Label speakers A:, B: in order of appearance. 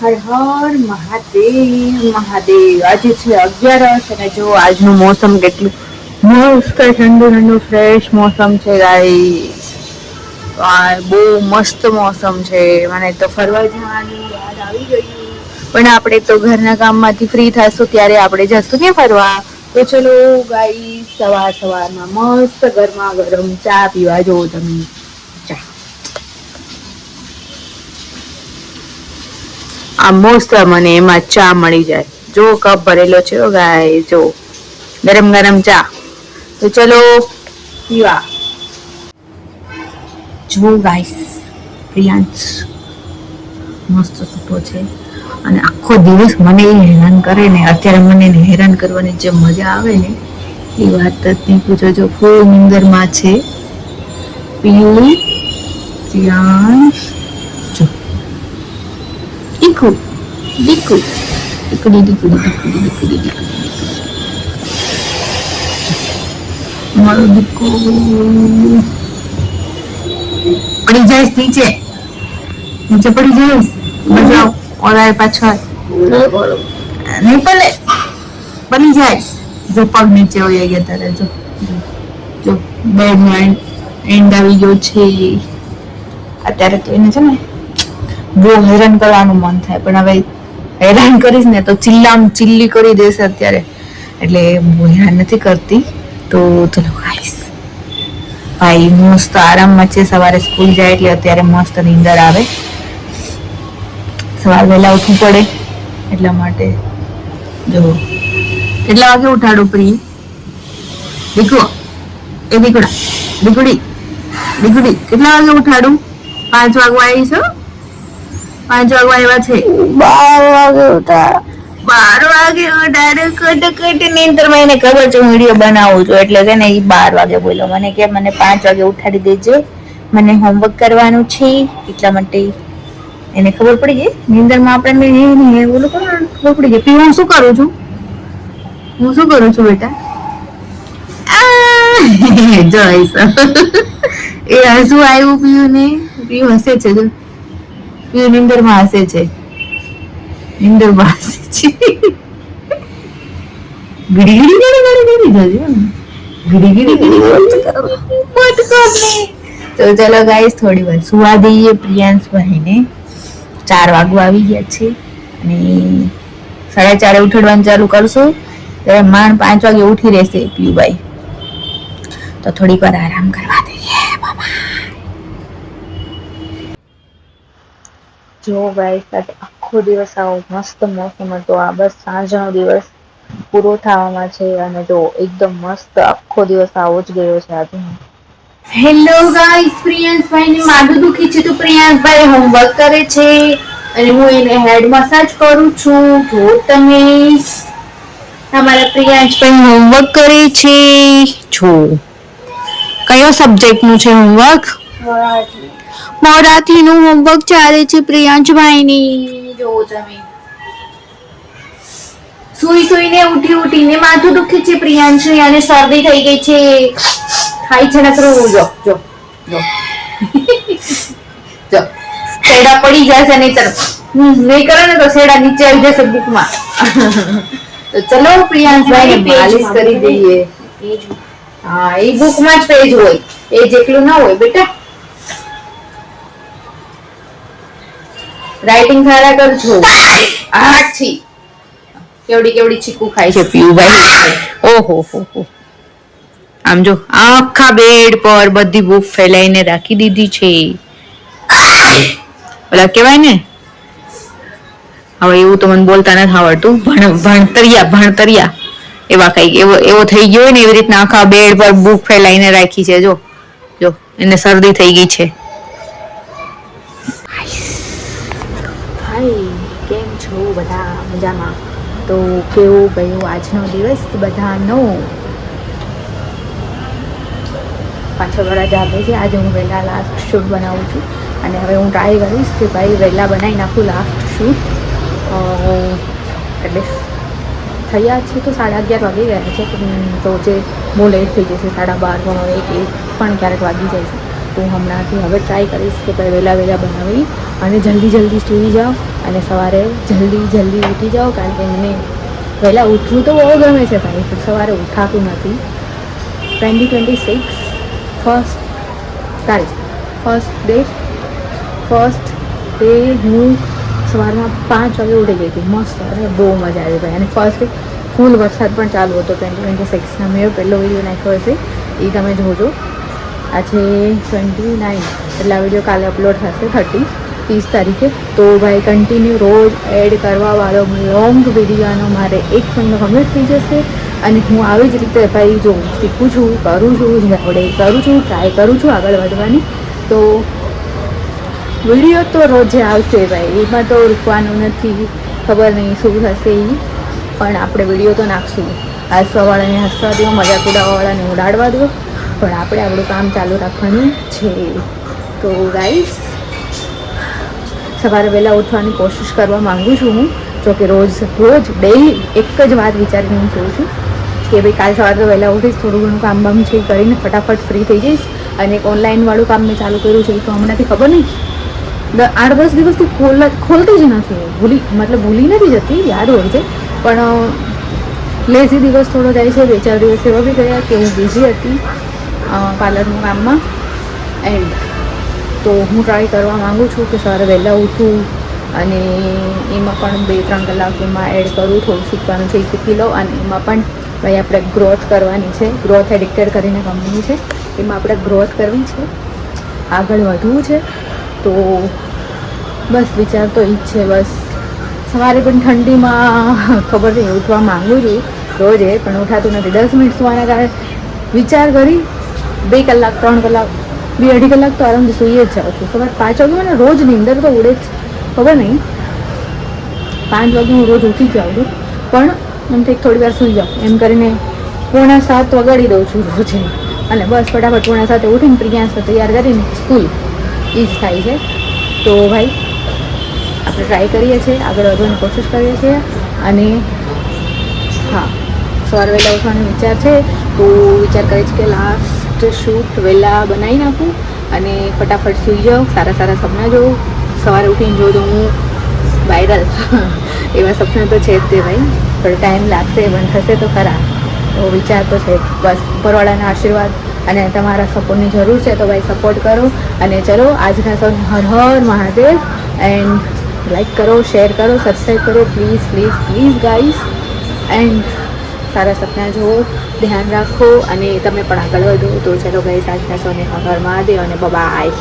A: હર હર મહાદેવ મહાદેવ. આજે છે અગિયારસ અને જો આજનું મોસમ કેટલું મસ્ત ઠંડુ ઠંડુ ફ્રેશ મોસમ છે ગાઈસ બહુ મસ્ત મોસમ છે. મને તો ફરવા જવાની યાદ આવી ગઈ પણ આપણે તો ઘરના કામમાંથી ફ્રી થશું ત્યારે આપણે જશું ને ફરવા. તો ચલો ગાઈસ સવાર સવારમાં મસ્ત ગરમા ગરમ ચા પીવા જોવો તમે. આ મોસ્ત મને એમાં ચા મળી જાય. જો કપ ભરેલો છે ગાય જો. ગરમ ગરમ ચા. તો ચલો, પીવા. જો ગાઈસ પ્રિયાંશ મસ્ત સૂતો છે. અને આખો દિવસ મને એ હેરાન કરે ને, અત્યારે મને એને હેરાન કરવાની જે મજા આવે ને, એ વાત જ નહીં પૂછો. જો ફૂલ નિંદરમાં છે. પીયું, પ્રિયાંશ. દીકુ દીકડી દીકડી દીકડી દીકડી દીકડી મારો દીકુ પડી જઈશ નીચે નીચે પડી જઈશ બજાવ ઓલાય પાછળ નહીં પડે પડી જઈશ જો પગ નીચે હોય ગયા તારે જો જો, બેડ એન્ડ આવી ગયો છે અત્યારે તો એને છે ને બહુ હેરાન કરવાનું મન થાય. પણ હવે હેરાન કરીશ ને તો ચિલ્લામ ચિલ્લી કરી દેશે અત્યારે. એટલે હું હેરાન નથી કરતી. તો ચલો ખાઈશ. ભાઈ મસ્ત આરામમાં છે. સવારે સ્કૂલ જાય એટલે અત્યારે મસ્ત નીંદર આવે. સવાર વહેલા ઉઠવું પડે. એટલા માટે જો. કેટલા વાગે ઉઠાડું પ્રિય? દીકરો. એ દીકડા દીકડી દીકડી કેટલા વાગે ઉઠાડું? પાંચ વાગવા આવી છો? પાંચ વાગે આવ્યા છે?
B: બાર વાગે ઉઠા
A: બાર વાગે ઉઠાડે કટ કટ નીંદરમાં એને ખબર છે હું વીડિયો બનાવું છું. એટલે છે ને એ બાર વાગે બોલો મને કે મને પાંચ વાગે ઉઠાડી દેજે. મને હોમવર્ક કરવાનું છે. એટલા માટે એને ખબર પડી ગઈ. નીંદરમાં આપણે ઓલું કરવાનું ખબર પડી ગઈ. પી હું શું કરું છું? હું શું કરું છું બેટા? આ! જો હસા. એ હસવું આવ્યું પીયું ને પીયું હસે છે જો પીયું નીંદરમાં હસે છે નીંદરમાં હસે છે ગીડી ગીડી ગીડી ગીડી ગીડી જોજો ગીડી ગીડી ગીડી મત કર તો ચલો ગાઈસ થોડી વાર સુવા દઈએ પ્રિયાંશ ભાઈને ચાર વાગવા આવી ગયા છે અને સાડા ચારે ઉઠાડવાનું ચાલુ કરશું ત્યારે માંડ પાંચ વાગે ઉઠી રહેશે પિયુભાઈ તો થોડીક વાર આરામ કરવા દઈએ જો ગાઈસ આજે આખો દિવસ આવો મસ્ત મોસમ હતો. આ બસ સાંજનો દિવસ પૂરો થવામાં છે અને જો એકદમ મસ્ત આખો દિવસ આવો જ ગયો છે આજે. હેલો ગાઈસ પ્રિયાંશભાઈ ને માથું દુખી છે તો પ્રિયાંશભાઈ હોમવર્ક કરે છે અને હું એને હેડ મસાજ કરું છું. જો તમે અમારા પ્રિયાંશભાઈ હોમવર્ક કરે છે. છો કયો સબ્જેક્ટનું છે હોમવર્ક મરાઠી. નું હોમવર્ક ચાલે છે પ્રિયાંશભાઈ ની જો તમે. સુઈ સુઈને ઉઠી ઉઠીને માથું દુખે છે પ્રિયાંશ અને શરદી થઈ ગઈ છે. ખાઈ છે નકરું જો જો જો. જો સેડા પડી જશે નહીતર નહીં કરે ને તો શેડા નીચે આવી જશે બુકમાં. તો ચલો પ્રિયાંશભાઈ માલિશ કરી દઈએ. હા એ બુકમાં જ પેજ હોય. એ જેટલું ના હોય બેટા. રાઇટિંગ સારા કરજો. આછી કેવડી કેવડી ચીકુ ખાય છે. પીયુભાઈ ઓહો હો હો. આમ જો આખા બેડ પર બધી બુક ફેલાઈને રાખી દીધી છે. ઓલા કહેવાય ને? હવે એવું તો મને બોલતા નથી આવડતું. ભણ ભણતરિયા ભણતરિયા. એવા કઈ એવો એવો થઈ ગયો હોય ને એવી રીતના આખા બેડ પર બુક ફેલાઈને રાખી છે. જો જો એને શરદી થઈ ગઈ છે. હાય કેમ છો બધા મજામાં? તો કેવું ગયો આજનો દિવસ બધાનો? પાછળ વાળા જાગે છે, આજે હું વહેલા લાસ્ટ શૂટ બનાવું છું. અને હવે હું ટ્રાય કરીશ કે ભાઈ વહેલા બનાવી નાખું લાસ્ટ શૂટ એટલે થયા છે તો સાડા અગિયાર વાગી ગયા છે. તો જે બહુ લેટ થઈ જશે સાડા બાર, પણ એક એક પણ ક્યારેક વાગી જાય છે. તો હમણાંથી હવે ટ્રાય કરીશ કે ભાઈ વહેલા વહેલા બનાવી
C: અને જલ્દી જલ્દી સૂઈ જાઓ અને સવારે જલ્દી જલ્દી ઉઠી જાઓ કારણ કે મને વહેલા ઉઠવું તો બહુ ગમે છે ભાઈ, પણ સવારે ઉઠાતું નથી. ટ્વેન્ટી ટ્વેન્ટી સિક્સ ફર્સ્ટ તારીખ ફર્સ્ટ ડે ફર્સ્ટ ડે હું સવારમાં પાંચ વાગે ઉઠી ગઈ હતી. મસ્ત અરે બહુ મજા આવી ભાઈ. અને ફર્સ્ટ ફૂલ વરસાદ પણ ચાલુ હતો ટ્વેન્ટી ટ્વેન્ટી સિક્સના મેં પહેલો વીડિયો નાખ્યો હશે. એ તમે જોજો. આજે ટ્વેન્ટી નાઇન એટલે આ વીડિયો કાલે અપલોડ થશે થર્ટી ત્રીસ તારીખે. તો ભાઈ કન્ટિન્યુ રોજ એડ કરવાવાળો લોંગ વિડીયોનો મારે એક મહિનો કમ્પ્લીટ થઈ જશે. અને હું આવી જ રીતે ભાઈ જો શીખું છું, કરું છું જોડે કરું છું ટ્રાય કરું છું આગળ વધવાની, તો વીડિયો તો રોજે આવશે ભાઈ. એમાં તો રૂકવાનું નથી, ખબર નહીં શું થશે એ પણ આપણે વીડિયો તો નાખશું. હસવાવાળાને હસવા દો મજાક ઉડાવવાવાળાને ઉડાડવા દો. પણ આપણે આપણું કામ ચાલુ રાખવાનું છે. તો ગાઈસ સવારે વહેલા ઉઠવાની કોશિશ કરવા માગું છું હું, જો કે રોજ રોજ ડેઈલી એક જ વાત વિચારીને હું જોઉં છું કે ભાઈ કાલ સવારે વહેલા ઉઠીશ, થોડું ઘણું કામ બામ છે, કરીને ફટાફટ ફ્રી થઈ જઈશ અને એક ઓનલાઈનવાળું કામ મેં ચાલુ કર્યું છે તો હમણાંથી ખબર નહીં. આઠ દસ દિવસથી ખોલ ખોલતી જ નથી ભૂલી, મતલબ ભૂલી નથી જતી, યાદ હોય છે. પણ લેઝી દિવસ થોડો જાય છે, બે ચાર દિવસ એવા બી ગયા કે હું બિઝી હતી. પાર્લરનું કામમાં એન્ડ તો હું ટ્રાય કરવા માગું છું કે સવારે વહેલા ઉઠું અને એમાં પણ બે ત્રણ કલાક એમાં એડ કરું, થોડું શીખવાનું છે એ શીખી લઉં અને એમાં પણ ભાઈ આપણે ગ્રોથ કરવાની છે. ગ્રોથ એડિક્ટેડ કરીને કંપની છે. એમાં આપણે ગ્રોથ કરવી છે. આગળ વધવું છે. તો બસ વિચાર તો એ જ છે. બસ સવારે પણ ઠંડીમાં ખબર નહીં, ઉઠવા માંગુ છું. રોજે પણ ઉઠાતું નથી. દસ મિનિટ સુવાના કારણે વિચાર કરી બે કલાક, ત્રણ કલાક, બે અઢી કલાક તો આરામથી સૂઈ જ જાઉં છું. સવારે પાંચ વાગે મને રોજ નીંદર તો ઉડે જ, ખબર નહીં. પાંચ વાગે હું રોજ ઉઠી જાઉં છું. પણ એમ થઈ થોડી વાર સૂઈ જાઉં. એમ કરીને પોણા સાત વગાડી દઉં છું રોજે. અને બસ ફટાફટ પોણા સાથે ઉઠીને પ્રિયાંશ તૈયાર કરીને સ્કૂલ. એ જ થાય છે. તો ભાઈ, આપણે ટ્રાય કરીએ છીએ, આગળ વધવાની કોશિશ કરીએ છીએ. અને હા, સવાર વહેલા ઉઠવાનો વિચાર છે. તો વિચાર કરે છે કે લાસ્ટ શૂટ વહેલા બનાવી નાખું અને ફટાફટ સૂઈ જાઉં, સારા સારા સપના જોઉં. સવારે ઉઠીને જોઉં તો હું વાયરલ એવા સપના તો છે જ તે ભાઈ. પણ ટાઈમ લાગશે બંધ થશે તો ખરા. એવો વિચાર તો છે બસ, ઉપરવાળાના આશીર્વાદ અને તમારા સપોર્ટની જરૂર છે તો ભાઈ સપોર્ટ કરો. અને ચલો, આજના સૌને હર હર મહાદેવ. એન્ડ લાઈક કરો શેર કરો સબસ્ક્રાઈબ કરો. Please please please guys and સારા સપના જુઓ, ધ્યાન રાખો અને તમે પણ આગળ વધો. તો ચલો ગઈ આજના સોને હર દે અને બાય